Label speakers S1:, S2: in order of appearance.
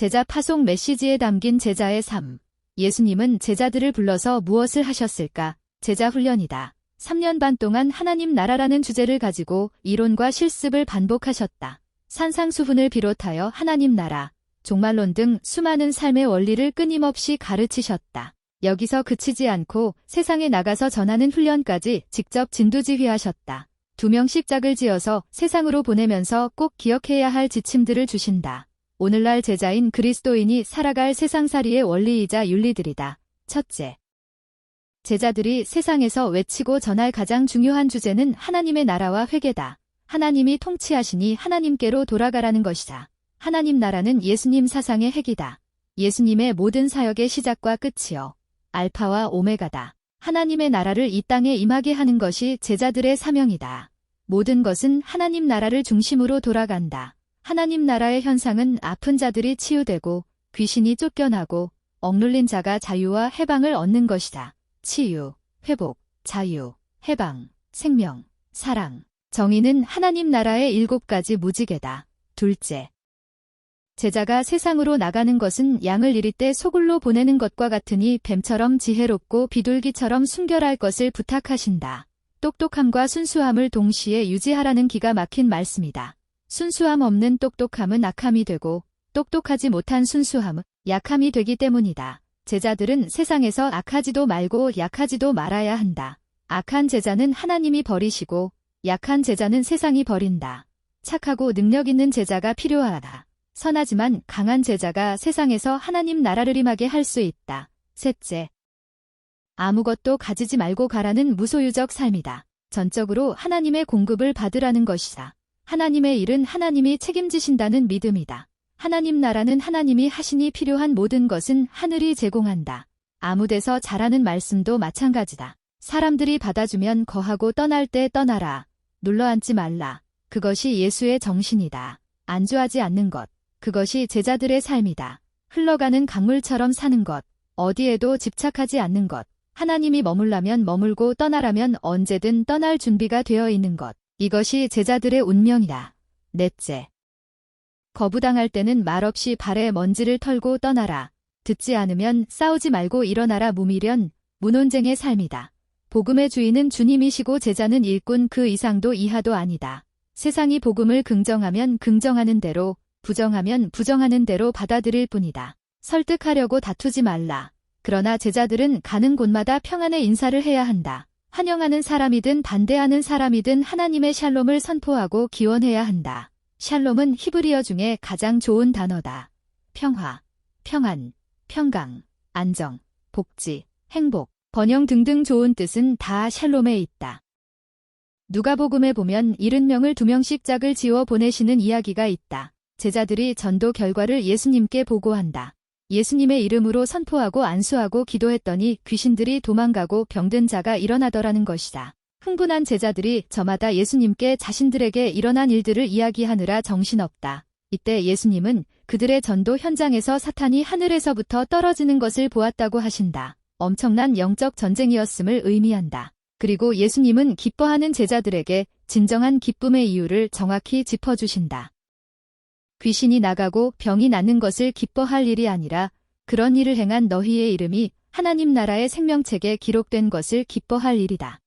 S1: 제자 파송 메시지에 담긴 제자의 삶. 예수님은 제자들을 불러서 무엇을 하셨을까? 제자 훈련이다. 3년 반 동안 하나님 나라라는 주제를 가지고 이론과 실습을 반복하셨다. 산상수훈을 비롯하여 하나님 나라, 종말론 등 수많은 삶의 원리를 끊임없이 가르치셨다. 여기서 그치지 않고 세상에 나가서 전하는 훈련까지 직접 진두지휘하셨다. 두 명씩 짝을 지어서 세상으로 보내면서 꼭 기억해야 할 지침들을 주신다. 오늘날 제자인 그리스도인이 살아갈 세상살이의 원리이자 윤리들이다. 첫째. 제자들이 세상에서 외치고 전할 가장 중요한 주제는 하나님의 나라와 회개다. 하나님이 통치하시니 하나님께로 돌아가라는 것이다. 하나님 나라는 예수님 사상의 핵이다. 예수님의 모든 사역의 시작과 끝이요. 알파와 오메가다. 하나님의 나라를 이 땅에 임하게 하는 것이 제자들의 사명이다. 모든 것은 하나님 나라를 중심으로 돌아간다. 하나님 나라의 현상은 아픈 자들이 치유되고 귀신이 쫓겨나고 억눌린 자가 자유와 해방을 얻는 것이다. 치유, 회복, 자유, 해방, 생명, 사랑. 정의는 하나님 나라의 일곱 가지 무지개다. 둘째. 제자가 세상으로 나가는 것은 양을 이릴 때 소굴로 보내는 것과 같으니 뱀처럼 지혜롭고 비둘기처럼 순결할 것을 부탁하신다. 똑똑함과 순수함을 동시에 유지하라는 기가 막힌 말씀이다. 순수함 없는 똑똑함은 악함이 되고 똑똑하지 못한 순수함은 약함이 되기 때문이다. 제자들은 세상에서 악하지도 말고 약하지도 말아야 한다. 악한 제자는 하나님이 버리시고 약한 제자는 세상이 버린다. 착하고 능력 있는 제자가 필요하다. 선하지만 강한 제자가 세상에서 하나님 나라를 임하게 할 수 있다. 셋째. 아무것도 가지지 말고 가라는 무소유적 삶이다. 전적으로 하나님의 공급을 받으라는 것이다. 하나님의 일은 하나님이 책임지신다는 믿음이다. 하나님 나라는 하나님이 하시니 필요한 모든 것은 하늘이 제공한다. 아무 데서 잘하는 말씀도 마찬가지다. 사람들이 받아주면 거하고 떠날 때 떠나라. 눌러앉지 말라. 그것이 예수의 정신이다. 안주하지 않는 것. 그것이 제자들의 삶이다. 흘러가는 강물처럼 사는 것. 어디에도 집착하지 않는 것. 하나님이 머물라면 머물고 떠나라면 언제든 떠날 준비가 되어 있는 것. 이것이 제자들의 운명이다. 넷째. 거부당할 때는 말없이 발에 먼지를 털고 떠나라. 듣지 않으면 싸우지 말고 일어나라 무미련, 무논쟁의 삶이다. 복음의 주인은 주님이시고 제자는 일꾼 그 이상도 이하도 아니다. 세상이 복음을 긍정하면 긍정하는 대로, 부정하면 부정하는 대로 받아들일 뿐이다. 설득하려고 다투지 말라. 그러나 제자들은 가는 곳마다 평안의 인사를 해야 한다. 환영하는 사람이든 반대하는 사람이든 하나님의 샬롬을 선포하고 기원해야 한다. 샬롬은 히브리어 중에 가장 좋은 단어다. 평화, 평안, 평강, 안정, 복지, 행복, 번영 등등 좋은 뜻은 다 샬롬에 있다. 누가복음에 보면 70명을 두 명씩 짝을 지워 보내시는 이야기가 있다. 제자들이 전도 결과를 예수님께 보고한다. 예수님의 이름으로 선포하고 안수하고 기도했더니 귀신들이 도망가고 병든 자가 일어나더라는 것이다. 흥분한 제자들이 저마다 예수님께 자신들에게 일어난 일들을 이야기하느라 정신없다. 이때 예수님은 그들의 전도 현장에서 사탄이 하늘에서부터 떨어지는 것을 보았다고 하신다. 엄청난 영적 전쟁이었음을 의미한다. 그리고 예수님은 기뻐하는 제자들에게 진정한 기쁨의 이유를 정확히 짚어주신다. 귀신이 나가고 병이 낫는 것을 기뻐할 일이 아니라 그런 일을 행한 너희의 이름이 하나님 나라의 생명책에 기록된 것을 기뻐할 일이다.